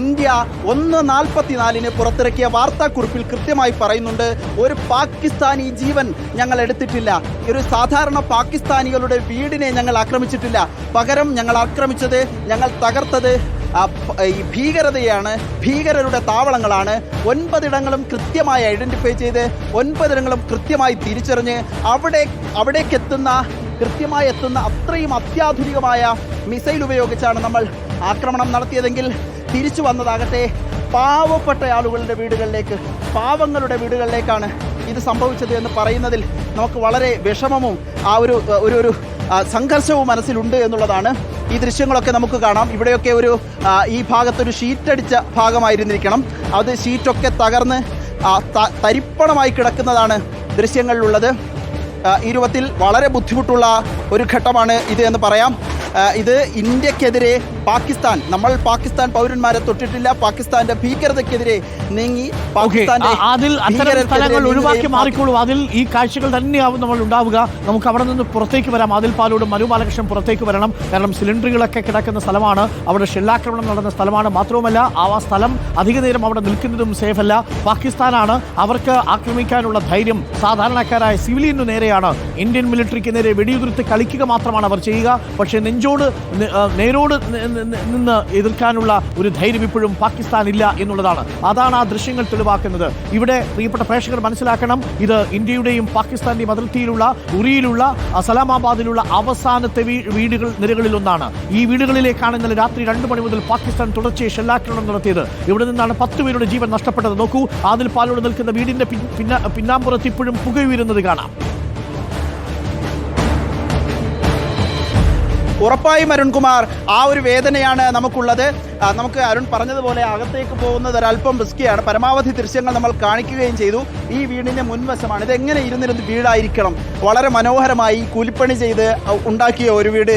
India ഒന്ന് നാൽപ്പത്തിനാലിന് പുറത്തിറക്കിയ വാർത്താക്കുറിപ്പിൽ കൃത്യമായി പറയുന്നുണ്ട് ഒരു പാകിസ്ഥാനി ജീവൻ ഞങ്ങൾ എടുത്തിട്ടില്ല. ഒരു സാധാരണ പാകിസ്ഥാനികളുടെ വീടിനെ ഞങ്ങൾ ആക്രമിച്ചിട്ടില്ല. പകരം ഞങ്ങൾ ആക്രമിച്ചത് ഞങ്ങൾ തകർത്തത് ഈ ഭീകരതയാണ് ഭീകരരുടെ താവളങ്ങളാണ്. ഒൻപതിടങ്ങളും കൃത്യമായി ഐഡന്റിഫൈ ചെയ്ത് ഒൻപതിടങ്ങളും കൃത്യമായി തിരിച്ചറിഞ്ഞ് അവിടെ അവിടേക്കെത്തുന്ന കൃത്യമായി എത്തുന്ന അത്രയും അത്യാധുനികമായ മിസൈൽ ഉപയോഗിച്ചാണ് നമ്മൾ ആക്രമണം നടത്തിയതെങ്കിൽ തിരിച്ചു വന്നതാകട്ടെ. പാവപ്പെട്ട ആളുകളുടെ വീടുകളിലേക്ക് പാവങ്ങളുടെ വീടുകളിലേക്കാണ് ഇത് സംഭവിച്ചത് എന്ന് പറയുന്നതിൽ നമുക്ക് വളരെ വിഷമവും ആ ഒരു ഒരു ഒരു സംഘർഷവും മനസ്സിലുണ്ട് എന്നുള്ളതാണ് ഈ ദൃശ്യങ്ങളൊക്കെ നമുക്ക് കാണാം. ഇവിടെയൊക്കെ ഒരു ഈ ഭാഗത്തൊരു ഷീറ്റടിച്ച ഭാഗമായിരുന്നിരിക്കണം. അത് ഷീറ്റൊക്കെ തകർന്ന് തരിപ്പണമായി കിടക്കുന്നതാണ് ദൃശ്യങ്ങളിലുള്ളത്. ഈ രൂപത്തിൽ വളരെ ബുദ്ധിമുട്ടുള്ള ഒരു ഘട്ടമാണ് ഇത് എന്ന് പറയാം. ഇത് ഇന്ത്യക്കെതിരെ പാകിസ്ഥാൻ നമ്മൾ പാകിസ്ഥാൻ പൗരന്മാരെ തൊട്ടിട്ടില്ല. പാകിസ്ഥാന്റെ ഭീകരതക്കെതിരെ നീങ്ങി പാകിസ്ഥാന്റെ അതിൽ അത്തരം സ്ഥലങ്ങൾ ഒഴിവാക്കി മാറിക്കോളൂ. അതിൽ ഈ കാഴ്ചകൾ തന്നെയാവും നമ്മൾ ഉണ്ടാവുക. നമുക്ക് അവിടെ നിന്ന് പുറത്തേക്ക് വരാം. അതിൽ പാലോട് മനു ബാലകൃഷ്ണൻ പുറത്തേക്ക് വരണം. കാരണം സിലിണ്ടറുകളൊക്കെ കിടക്കുന്ന സ്ഥലമാണ്. അവിടെ ഷെല്ലാക്രമണം നടന്ന സ്ഥലമാണ്. മാത്രവുമല്ല ആ സ്ഥലം അധിക നേരം അവിടെ നിൽക്കുന്നതും സേഫ് അല്ല പാകിസ്ഥാനാണ് അവർക്ക് ആക്രമിക്കാനുള്ള ധൈര്യം. സാധാരണക്കാരായ സിവിലിയനു നേരെയാണ്. ഇന്ത്യൻ മിലിറ്ററിക്ക് നേരെ വെടിയുതിർത്ത് കളിക്കുക മാത്രമാണ് അവർ ചെയ്യുക. പക്ഷേ നെഞ്ചോട് നേരോട് നിന്ന് എതിർക്കാനുള്ള ഒരു ധൈര്യം ഇപ്പോഴും പാകിസ്ഥാൻ ഇല്ല എന്നുള്ളതാണ്. അതാണ് ആ ദൃശ്യങ്ങൾ തെളിവാക്കുന്നത്. ഇവിടെ പ്രിയപ്പെട്ട പ്രേക്ഷകർ മനസ്സിലാക്കണം ഇത് ഇന്ത്യയുടെയും പാകിസ്ഥാന്റെയും അതിർത്തിയിലുള്ള ഉറിയിലുള്ള അസലാമാബാദിലുള്ള അവസാനത്തെ വീടുകൾ നിരകളിൽ ഒന്നാണ്. ഈ വീടുകളിലേക്കാണ് ഇന്നലെ രാത്രി രണ്ട് മണി മുതൽ പാകിസ്ഥാൻ തുടർച്ചയായി ഷെല്ലാക്രമണം നടത്തിയത്. ഇവിടെ നിന്നാണ് പത്ത് പേരുടെ ജീവൻ നഷ്ടപ്പെട്ടത്. നോക്കൂ ആദിൽ പാലോട് നിൽക്കുന്ന വീടിന്റെ പിന്നാമ്പുറത്ത് ഇപ്പോഴും പുകയുയരുന്നത് കാണാം. ഉറപ്പായും അരുൺകുമാർ ആ ഒരു വേദനയാണ് നമുക്കുള്ളത്. നമുക്ക് അരുൺ പറഞ്ഞതുപോലെ അകത്തേക്ക് പോകുന്നത് ഒരല്പം റിസ്ക്കിയാണ് പരമാവധി ദൃശ്യങ്ങൾ നമ്മൾ കാണിക്കുകയും ചെയ്തു. ഈ വീടിന്റെ മുൻവശമാണ്. ഇതെങ്ങനെ ഇരുന്നിരുന്ന് വീടായിരിക്കണം? വളരെ മനോഹരമായി കൂലിപ്പണി ചെയ്ത് ഉണ്ടാക്കിയ ഒരു വീട്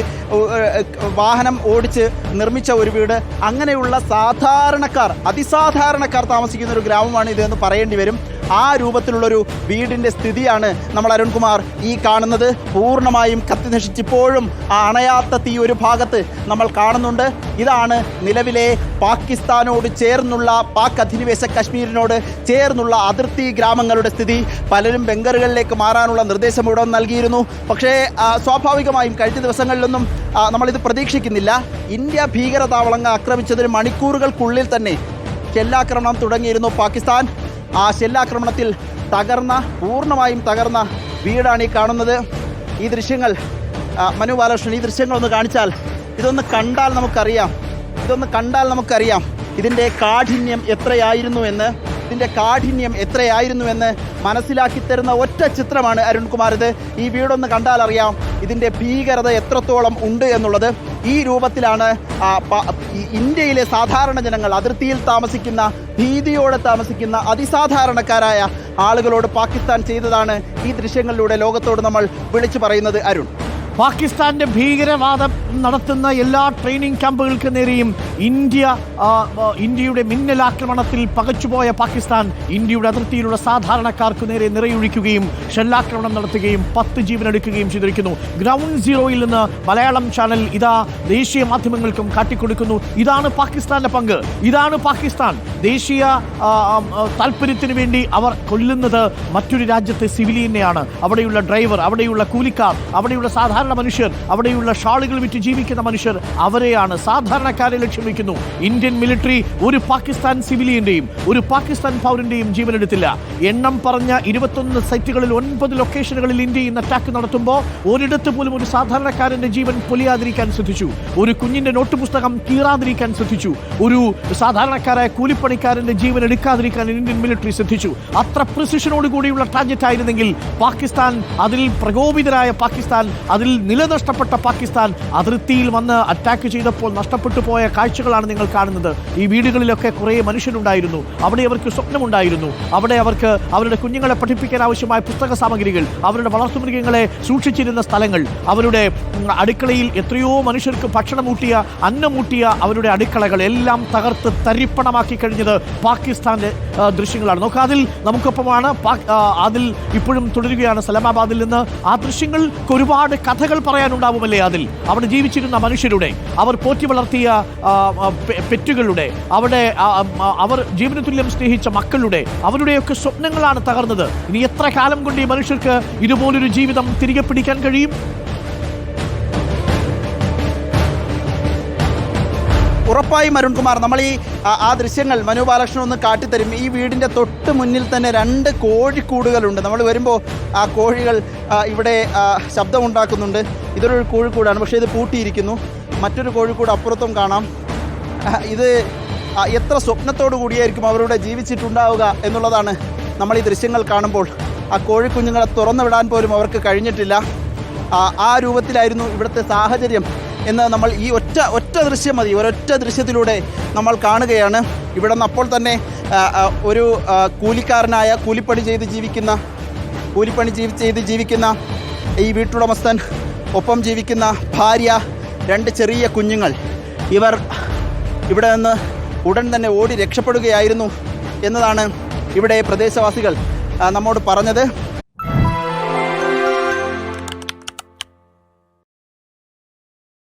വാഹനം ഓടിച്ച് നിർമ്മിച്ച ഒരു വീട്. അങ്ങനെയുള്ള സാധാരണക്കാർ അതിസാധാരണക്കാർ താമസിക്കുന്ന ഒരു ഗ്രാമമാണ് ഇതെന്ന് പറയേണ്ടി വരും. ആ രൂപത്തിലുള്ളൊരു വീടിന്റെ സ്ഥിതിയാണ് നമ്മൾ അരുൺകുമാർ ഈ കാണുന്നത്. പൂർണമായും കത്തി നശിച്ചിപ്പോഴും ആ അണയാത്ത തീ ഒരു ഭാഗത്ത് നമ്മൾ കാണുന്നുണ്ട്. ഇതാണ് നിലവിലെ പാകിസ്ഥാനോട് ചേർന്നുള്ള പാക് അധിനിവേശ കശ്മീരിനോട് ചേർന്നുള്ള അതിർത്തി ഗ്രാമങ്ങളുടെ സ്ഥിതി. പലരും ബംഗറുകളിലേക്ക് മാറാനുള്ള നിർദ്ദേശം ഇവിടെ നൽകിയിരുന്നു. പക്ഷേ സ്വാഭാവികമായും കഴിഞ്ഞ ദിവസങ്ങളിലൊന്നും നമ്മളിത് പ്രതീക്ഷിക്കുന്നില്ല. ഇന്ത്യ ഭീകരതാവളങ്ങൾ ആക്രമിച്ചതിന് മണിക്കൂറുകൾക്കുള്ളിൽ തന്നെ ഷെല്ലാക്രമണം തുടങ്ങിയിരുന്നു പാകിസ്ഥാൻ. ആ ഷെല്ലാക്രമണത്തിൽ തകർന്ന പൂർണമായും തകർന്ന വീടാണ് ഈ കാണുന്നത്. ഈ ദൃശ്യങ്ങൾ മനു ബാലകൃഷ്ണൻ ഈ ദൃശ്യങ്ങളൊന്ന് കാണിച്ചാൽ ഇതൊന്ന് കണ്ടാൽ നമുക്കറിയാം. ഇതൊന്ന് കണ്ടാൽ നമുക്കറിയാം ഇതിന്റെ കാഠിന്യം എത്രയായിരുന്നു എന്ന്. ഇതിന്റെ കാഠിന്യം എത്രയായിരുന്നു എന്ന് മനസ്സിലാക്കി തരുന്ന ഒറ്റ ചിത്രമാണ് അരുൺകുമാർ ഇത്. ഈ വീടൊന്ന് കണ്ടാൽ അറിയാം ഇതിന്റെ ഭീകരത എത്രത്തോളം ഉണ്ട് എന്നുള്ളത്. ഈ രൂപത്തിലാണ് ഇന്ത്യയിലെ സാധാരണ ജനങ്ങൾ അതിർത്തിയിൽ താമസിക്കുന്ന ഭീതിയോടെ താമസിക്കുന്ന അതിസാധാരണക്കാരായ ആളുകളോട് പാകിസ്ഥാൻ ചെയ്തതാണ് ഈ ദൃശ്യങ്ങളിലൂടെ ലോകത്തോട് നമ്മൾ വിളിച്ചു പറയുന്നത് അരുൺ. പാകിസ്ഥാന്റെ ഭീകരവാദം നടത്തുന്ന എല്ലാ ട്രെയിനിങ് ക്യാമ്പുകൾക്ക് നേരെയും ഇന്ത്യ ഇന്ത്യയുടെ മിന്നലാക്രമണത്തിൽ പകച്ചുപോയ പാകിസ്ഥാൻ ഇന്ത്യയുടെ അതിർത്തിയിലുള്ള സാധാരണക്കാർക്ക് നേരെ നിറയൊഴിക്കുകയും ഷെല്ലാക്രമണം നടത്തുകയും പത്ത് ജീവനെടുക്കുകയും ചെയ്തിരിക്കുന്നു. ഗ്രൗണ്ട് സീറോയിൽ നിന്ന് മലയാളം ചാനൽ ഇതാ ദേശീയ മാധ്യമങ്ങൾക്കും കാട്ടിക്കൊടുക്കുന്നു. ഇതാണ് പാകിസ്ഥാന്റെ പങ്ക്. ഇതാണ് പാകിസ്ഥാൻ. ദേശീയ താല്പര്യത്തിന് വേണ്ടി അവർ കൊല്ലുന്നത് മറ്റൊരു രാജ്യത്തെ സിവിലിയനെയാണ്. അവിടെയുള്ള ഡ്രൈവർ അവിടെയുള്ള കൂലിക്കാർ അവിടെയുള്ള സാധാരണ മനുഷ്യർ അവിടെയുള്ള ഷാളുകൾ വിറ്റ് ജീവിക്കുന്ന മനുഷ്യർ അവരെയാണ് സാധാരണക്കാരെ ലക്ഷ്യം വയ്ക്കുന്നു. ഇന്ത്യൻ മിലിറ്ററി ഒരു പാകിസ്ഥാൻ സിവിലിയന്റെയും ഒരു പാകിസ്ഥാൻ പൗരന്റെയും ജീവനെടുത്തില്ല. എണ്ണം പറഞ്ഞ ഇരുപത്തൊന്ന് സൈറ്റുകളിൽ ഒൻപത് ലൊക്കേഷനുകളിൽ ഇന്ത്യ ഇന്ന് അറ്റാക്ക് നടത്തുമ്പോൾ ഒരിടത്ത് പോലും ഒരു സാധാരണക്കാരന്റെ ജീവൻ പൊലിയാതിരിക്കാൻ ശ്രദ്ധിച്ചു. ഒരു കുഞ്ഞിന്റെ നോട്ട് പുസ്തകം കീറാതിരിക്കാൻ ശ്രദ്ധിച്ചു. ഒരു സാധാരണക്കാരായ കൂലിപ്പണിക്കാരന്റെ ജീവൻ എടുക്കാതിരിക്കാൻ ഇന്ത്യൻ മിലിറ്ററി ശ്രദ്ധിച്ചു. അത്ര പ്രിസിഷനോട് കൂടിയുള്ള ടാർജറ്റ് ആയിരുന്നെങ്കിൽ പാകിസ്ഥാൻ അതിൽ പ്രകോപിതരായ പാകിസ്ഥാൻ അതിൽ നിലനഷ്ടപ്പെട്ട പാകിസ്ഥാൻ അതിർത്തിയിൽ വന്ന് അറ്റാക്ക് ചെയ്തപ്പോൾ നഷ്ടപ്പെട്ടു പോയ കാഴ്ചകളാണ് നിങ്ങൾ കാണുന്നത്. ഈ വീടുകളിലൊക്കെ കുറേ മനുഷ്യരുണ്ടായിരുന്നു. അവിടെ അവർക്ക് സ്വപ്നമുണ്ടായിരുന്നു. അവിടെ അവർക്ക് അവരുടെ കുഞ്ഞുങ്ങളെ പഠിപ്പിക്കാൻ ആവശ്യമായ പുസ്തക സാമഗ്രികൾ അവരുടെ വളർത്തുമൃഗങ്ങളെ സൂക്ഷിച്ചിരുന്ന സ്ഥലങ്ങൾ അവരുടെ അടുക്കളയിൽ എത്രയോ മനുഷ്യർക്ക് ഭക്ഷണമൂട്ടിയ അന്നമൂട്ടിയ അവരുടെ അടുക്കളകൾ എല്ലാം തകർത്ത് തരിപ്പണമാക്കി കഴിഞ്ഞത് പാകിസ്ഥാന്റെ ദൃശ്യങ്ങളാണ്. നോക്കുക അതിൽ നമുക്കൊപ്പമാണ് അതിൽ ഇപ്പോഴും തുടരുകയാണ് സലാമാബാദിൽ നിന്ന്. ആ ദൃശ്യങ്ങൾക്ക് ഒരുപാട് കഥ കഥകൾ പറയാനുണ്ടാവുമല്ലേ അതിൽ? അവിടെ ജീവിച്ചിരുന്ന മനുഷ്യരുടെ അവർ പോറ്റി വളർത്തിയ പെറ്റുകളുടെ അവിടെ അവർ ജീവന തുല്യം സ്നേഹിച്ച മക്കളുടെ അവരുടെയൊക്കെ സ്വപ്നങ്ങളാണ് തകർന്നത്. ഇനി എത്ര കാലം കൊണ്ട് ഈ മനുഷ്യർക്ക് ഇതുപോലൊരു ജീവിതം തിരികെ പിടിക്കാൻ കഴിയും? ഉറപ്പായും അരുൺകുമാർ നമ്മൾ ഈ ആ- ദൃശ്യങ്ങൾ മനു ബാലകൃഷ്ണൻ ഒന്ന് കാട്ടിത്തരും. ഈ വീടിന്റെ തൊട്ട് മുന്നിൽ തന്നെ രണ്ട് കോഴിക്കൂടുകളുണ്ട്. നമ്മൾ വരുമ്പോൾ ആ കോഴികൾ ഇവിടെ ശബ്ദമുണ്ടാക്കുന്നുണ്ട്. ഇതൊരു കോഴിക്കൂടാണ് പക്ഷേ ഇത് പൂട്ടിയിരിക്കുന്നു. മറ്റൊരു കോഴിക്കൂട് അപ്പുറത്തും കാണാം. ഇത് എത്ര സ്വപ്നത്തോടു കൂടിയായിരിക്കും അവരുടെ ജീവിച്ചിട്ടുണ്ടാവുക എന്നുള്ളതാണ് നമ്മൾ ഈ ദൃശ്യങ്ങൾ കാണുമ്പോൾ. ആ കോഴിക്കുഞ്ഞുങ്ങളെ തുറന്നു വിടാൻ പോലും അവർക്ക് കഴിഞ്ഞിട്ടില്ല. ആ രൂപത്തിലായിരുന്നു ഇവിടുത്തെ സാഹചര്യം. എന്ന് നമ്മൾ ഈ ഒറ്റ ഒറ്റ ദൃശ്യം മതി. ഒരൊറ്റ ദൃശ്യത്തിലൂടെ നമ്മൾ കാണുകയാണ്. ഇവിടെ നിന്ന് അപ്പോൾ തന്നെ ഒരു കൂലിക്കാരനായ കൂലിപ്പണി ചെയ്ത് ജീവിക്കുന്ന കൂലിപ്പണി ജീവി ചെയ്ത് ജീവിക്കുന്ന ഈ വീട്ടുടമസ്ഥൻ ഒപ്പം ജീവിക്കുന്ന ഭാര്യ രണ്ട് ചെറിയ കുഞ്ഞുങ്ങൾ. ഇവർ ഇവിടെ നിന്ന് ഉടൻ തന്നെ ഓടി രക്ഷപ്പെടുകയായിരുന്നു എന്നതാണ് ഇവിടെ പ്രദേശവാസികൾ നമ്മോട് പറഞ്ഞത്.